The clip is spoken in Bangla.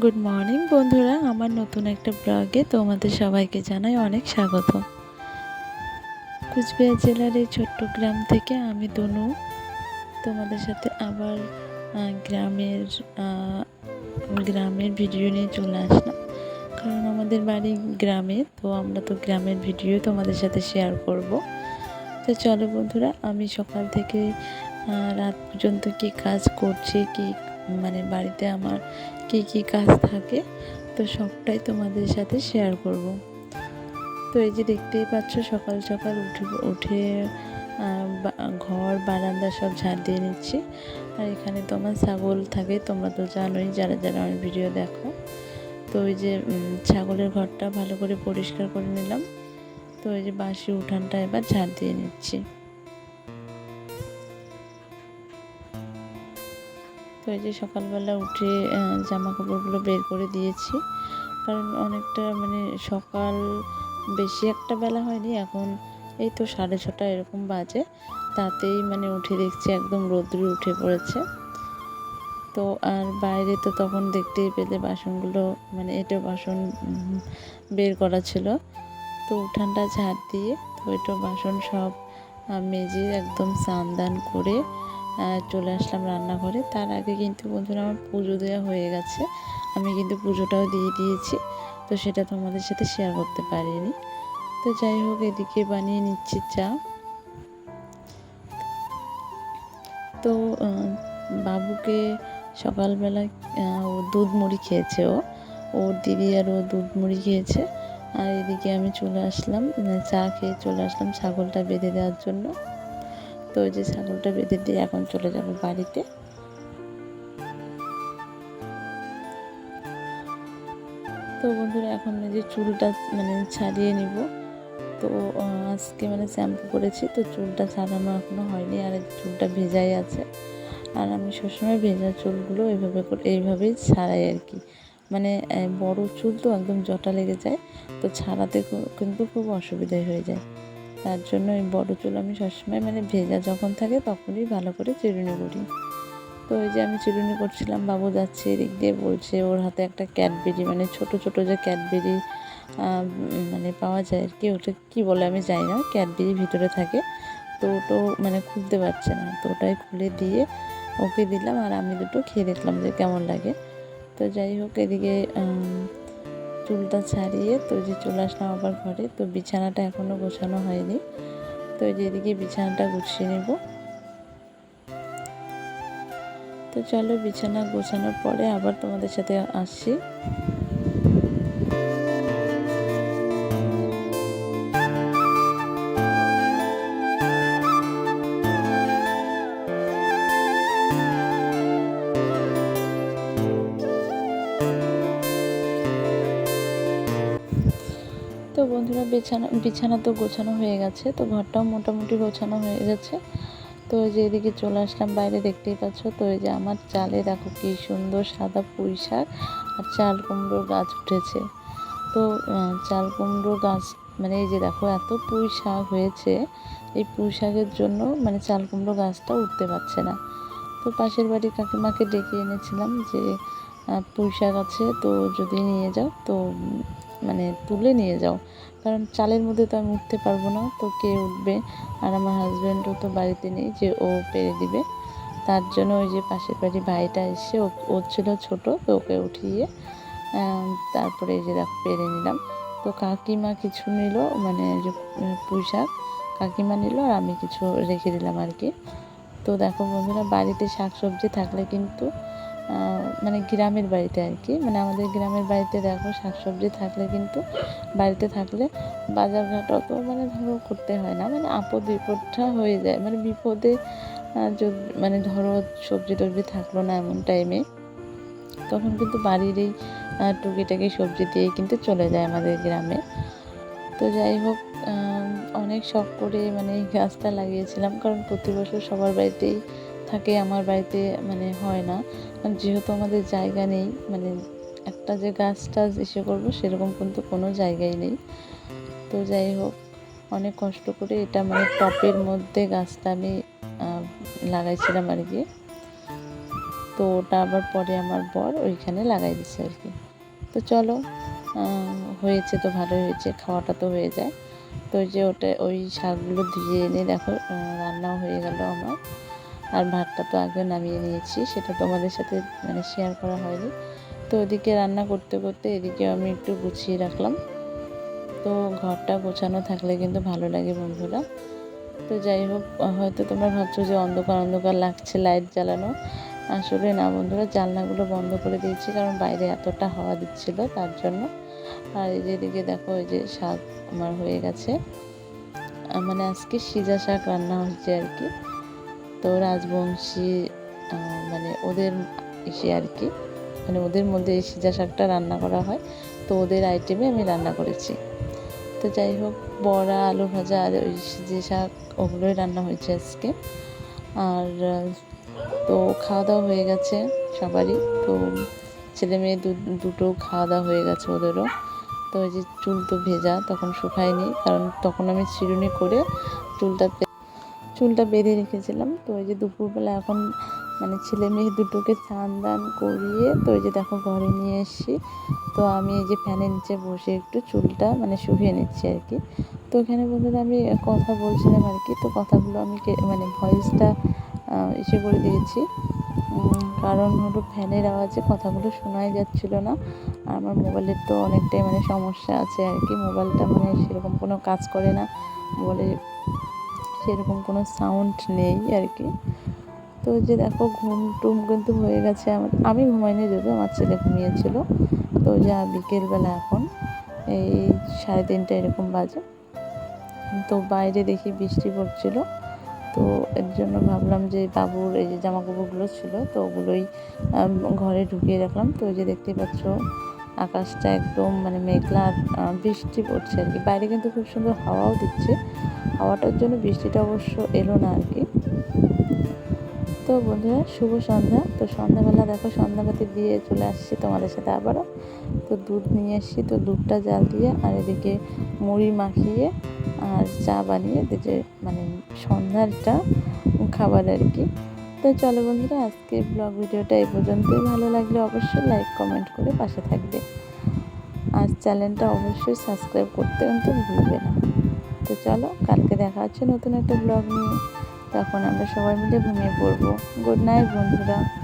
গুড মর্নিং বন্ধুরা। আমার নতুন একটা ব্লগে তোমাদের সবাইকে জানাই অনেক স্বাগত। কুচবিহার জেলার এই ছোট্ট গ্রাম থেকে আমি তনু তোমাদের সাথে আবার গ্রামের গ্রামের ভিডিও নিয়ে চলে আসলাম। কারণ আমাদের বাড়ি গ্রামে, তো আমরা তো গ্রামের ভিডিও তোমাদের সাথে শেয়ার করব। তো চলো বন্ধুরা, আমি সকাল থেকে রাত পর্যন্ত কি কাজ করছি, কি মানে বাড়িতে আমার কি কি কাজ থাকে, তো সবটাই তোমাদের সাথে শেয়ার করব। তো এই যে দেখতেই পাচ্ছ, সকাল সকাল উঠে উঠে ঘর, বারান্দা সব ঝাড় দিয়ে নিচ্ছি। আর এখানে তো আমার ছাগল থাকে, তোমরা তো জানোই, যারা যারা আমার ভিডিও দেখো। তো ওই যে ছাগলের ঘরটা ভালো করে পরিষ্কার করে নিলাম। তো ওই যে বাসি উঠানটা এবার ঝাড় দিয়ে নিচ্ছি। তো এই যে সকালবেলা উঠে জামা কাপড়গুলো বের করে দিয়েছি। কারণ অনেকটা মানে সকাল বেশি একটা বেলা হয়নি, এখন এই তো সাড়ে ছটা এরকম বাজে। তাতেই মানে উঠে দেখছি একদম রোদ্রু উঠে পড়েছে। তো আর বাইরে তো তখন দেখতেই পেলে বাসনগুলো মানে এটা বাসন বের করা ছিল। তো উঠানটা ঝাড় দিয়ে তো এটা বাসন সব মেজে একদম স্নান দান করে চলে আসলাম রান্নাঘরে। তার আগে কিন্তু বন্ধুরা, আমার পুজো দেওয়া হয়ে গেছে। আমি কিন্তু পুজোটাও দিয়ে দিয়েছি, তো সেটা তোমাদের সাথে শেয়ার করতে পারিনি। তো যাই হোক, এদিকে বানিয়ে নিচ্ছি চা। তো বাবুকে সকালবেলা ও দুধ মুড়ি খেয়েছে ও। ওর দিদি আর ও দুধ মুড়ি খেয়েছে। আর এদিকে আমি চলে আসলাম, চা খেয়ে চলে আসলাম ছাগলটা বেঁধে দেওয়ার জন্য। তো ওই যে ছাগলটা বেঁধে দিয়ে এখন চলে যাব বাড়িতে। তো বন্ধুরা, এখন যে চুলটা মানে ছাড়িয়ে নিব। তো আজকে মানে শ্যাম্পু করেছি, তো চুলটা ছাড়ানো এখনও হয়নি, আর চুলটা ভেজাই আছে। আর আমি সবসময় ভেজা চুলগুলো এইভাবে করে, এইভাবেই ছাড়াই আর কি। মানে বড় চুল তো একদম জটা লেগে যায়, তো ছাড়াতে কিন্তু খুব অসুবিধাই হয়ে যায়। তার জন্য ওই বড় চুল আমি সবসময় মানে ভেজা যখন থাকে তখনই ভালো করে চিরুনি করি। তো ওই যে আমি চিরুনি করছিলাম, বাবু যাচ্ছে এদিক দিয়ে বলছে ওর হাতে একটা ক্যাডবেরি মানে ছোট ছোট যে ক্যাডবেরি মানে পাওয়া যায় আর কি, ওটা কী বলে আমি জানি না, ক্যাডবেরি ভিতরে থাকে। তো ওটো মানে খুলতে পারছে না, তো ওটাই খুলে দিয়ে ওকে দিলাম আর আমি দুটো খেয়ে দেখলাম যে কেমন লাগে। তো যাই হোক, এদিকে চুলটা ছাড়িয়ে তো যে চলে আসলাম আবার ঘরে, তো বিছানাটা এখনও গোছানো হয়নি। তো যেদিকে বিছানাটা গুছিয়ে নেব। তো চলো বিছানা গোছানোর পরে আবার তোমাদের সাথে আসছি। বন্ধুরা বিছানা বিছানা তো গোছানো হয়ে গেছে, তো ঘরটাও মোটামুটি গোছানো হয়ে গেছে। তো ওই যে এদিকে চলে আসলাম, বাইরে দেখতেই পাচ্ছ, তো এই যে আমার চালে দেখো কি সুন্দর সাদা পুঁই শাক আর চাল কুমড়োর গাছ উঠেছে। তো চাল কুমড়ো গাছ মানে এই যে দেখো এত পুঁই শাক হয়েছে, এই পুঁই শাকের জন্য মানে চাল কুমড়ো গাছটা উঠতে পারছে না। তো পাশের বাড়ির কাকিমাকে ডেকে এনেছিলাম যে পুঁই শাক আছে, তো যদি নিয়ে যাও, তো মানে তুলে নিয়ে যাও। কারণ চালের মধ্যে তো আমি উঠতে পারব না, তো কে উঠবে? আর আমার হাজব্যান্ডও তো বাড়িতে নেই যে ও পেরে দিবে। তার জন্য ওই যে পাশের বাড়ি ভাইটা এসে ও ছিল ছোটো, তো ওকে উঠিয়ে তারপরে এই যে দেখো পেরে নিলাম। তো কাকিমা কিছু নিল মানে যে পুঁই শাক কাকিমা নিল আর আমি কিছু রেখে দিলাম আর কি। তো দেখো বন্ধুরা, বাড়িতে শাক সবজি থাকলে কিন্তু মানে গ্রামের বাড়িতে আর কি। মানে আমাদের গ্রামের বাড়িতে দেখো শাকসবজি থাকলে কিন্তু বাড়িতে থাকলে বাজারঘাট অত মানে ধরো করতে হয় না। মানে আপদ বিপদটা হয়ে যায়। মানে বিপদে মানে ধরো সবজি টবজি থাকল না এমন টাইমে তখন কিন্তু বাড়ির এই টুকিটাকি সবজি দিয়ে কিন্তু চলে যায় আমাদের গ্রামে। তো যাই হোক অনেক শখ করে মানে গাছটা লাগিয়েছিলাম। কারণ প্রতি বছর সবার বাড়িতেই থাকে আমার বাড়িতে মানে হয় না। কারণ যেহেতু আমাদের জায়গা নেই মানে একটা যে গাছ টাছ এসে করব সেরকম কিন্তু কোনো জায়গায় নেই। তো যাই হোক, অনেক কষ্ট করে এটা মানে টপের মধ্যে গাছটা আমি লাগাইছিলাম আর কি। তো ওটা আবার পরে আমার বর ওইখানে লাগাই দিচ্ছে আর কি। তো চলো হয়েছে তো ভালো হয়েছে, খাওয়াটা তো হয়ে যায়। তো যে ওটা, ওই শাকগুলো ধুয়ে এনে দেখো রান্নাও হয়ে গেল আমার। আর ভাতটা তো আগে নামিয়ে নিয়েছি, সেটা তোমাদের সাথে মানে শেয়ার করা হয়নি। তো ওদিকে রান্না করতে করতে এদিকে আমি একটু গুছিয়ে রাখলাম। তো ঘরটা গোছানো থাকলে কিন্তু ভালো লাগে বন্ধুরা। তো যাই হোক, হয়তো তোমরা ভাবছ যে অন্ধকার অন্ধকার লাগছে লাইট জ্বালানো। আসলে না বন্ধুরা, জানলাগুলো বন্ধ করে দিয়েছি কারণ বাইরে এতটা হাওয়া দিচ্ছিল তার জন্য। আর এই যে এদিকে দেখো, এই যে শাক আমার হয়ে গেছে। মানে আজকে সিজা শাক রান্না হচ্ছে আর কি। তো রাজবংশী মানে ওদের এসে আর কি মানে ওদের মধ্যে এই সিজা শাকটা রান্না করা হয়, তো ওদের আইটেমে আমি রান্না করেছি। তো যাই হোক, বড়া, আলু ভাজা আর ওই সিজে শাক, ওগুলোই রান্না হয়েছে আজকে। আর, তো খাওয়া দাওয়া হয়ে গেছে সবারই। তো ছেলে মেয়ে দুটো খাওয়া দাওয়া হয়ে গেছে ওদেরও। তো ওই যে চুল তো ভেজা, তখন শুকায়নি। কারণ তখন আমি চিরুনি করে চুলটা চুলটা বেঁধে রেখেছিলাম। তো ওই যে দুপুরবেলা এখন মানে ছেলে মেয়ে দুটোকে স্নান দান করিয়ে তো ওই যে দেখো ঘরে নিয়ে এসেছি। তো আমি এই যে ফ্যানের নিচে বসে একটু চুলটা মানে শুকিয়ে নিচ্ছি আর কি। তো এখানে বন্ধুরা আমি কথা বলছিলাম আর কি। তো কথাগুলো আমি মানে ভয়েসটা এসে করে দিয়েছি। কারণ হলো ফ্যানের আওয়াজে কথাগুলো শোনাই যাচ্ছিল না। আর আমার মোবাইলের তো অনেকটাই মানে সমস্যা আছে আর কি। মোবাইলটা মানে সেরকম কোনো কাজ করে না। মোবাইলে সেরকম কোনো সাউন্ড নেই আর কি তো যে দেখো ঘুম টুম কিন্তু হয়ে গেছে আমার। আমি ঘুমাইনি যদিও, আমার ছেলে ঘুমিয়েছিল। তো যা বিকেলবেলা এখন, এই সাড়ে তিনটে এরকম বাজে। তো বাইরে দেখি বৃষ্টি পড়ছিল। তো এর জন্য ভাবলাম যে বাবুর এই যে জামা কাপড়গুলো ছিল, তো ওগুলোই ঘরে ঢুকিয়ে রাখলাম। তো ওই যে দেখতেই পাচ্ছ, আকাশটা একদম মানে মেঘলা বৃষ্টি পড়ছে আর কি বাইরে কিন্তু খুব সুন্দর হাওয়াও দিচ্ছে। হাওয়াটার জন্য বৃষ্টিটা অবশ্য এলো না আর কি। তো বন্ধুরা, শুভ সন্ধ্যা। তো সন্ধ্যাবেলা দেখো সন্ধ্যাবাতি দিয়ে চলে আসছি তোমাদের সাথে আবারও। তো দুধ নিয়ে এসেছি তো দুধটা জাল দিয়ে আর এদিকে মুড়ি মাখিয়ে আর চা বানিয়ে যে মানে সন্ধ্যারটা খাবার আর কি। তো চলো বন্ধুরা আজকে ব্লগ ভিডিওটা এই পর্যন্তই। ভালো লাগলে অবশ্যই লাইক, কমেন্ট করে পাশে থাকবে। আর চ্যানেলটা অবশ্যই সাবস্ক্রাইব করতে কিন্তু ভুলবে না। তো চলো, কালকে দেখা হচ্ছে নতুন একটা ব্লগ নিয়ে। তখন আমরা সবাই মিলে ঘুমিয়ে পড়ব। গুড নাইট বন্ধুরা।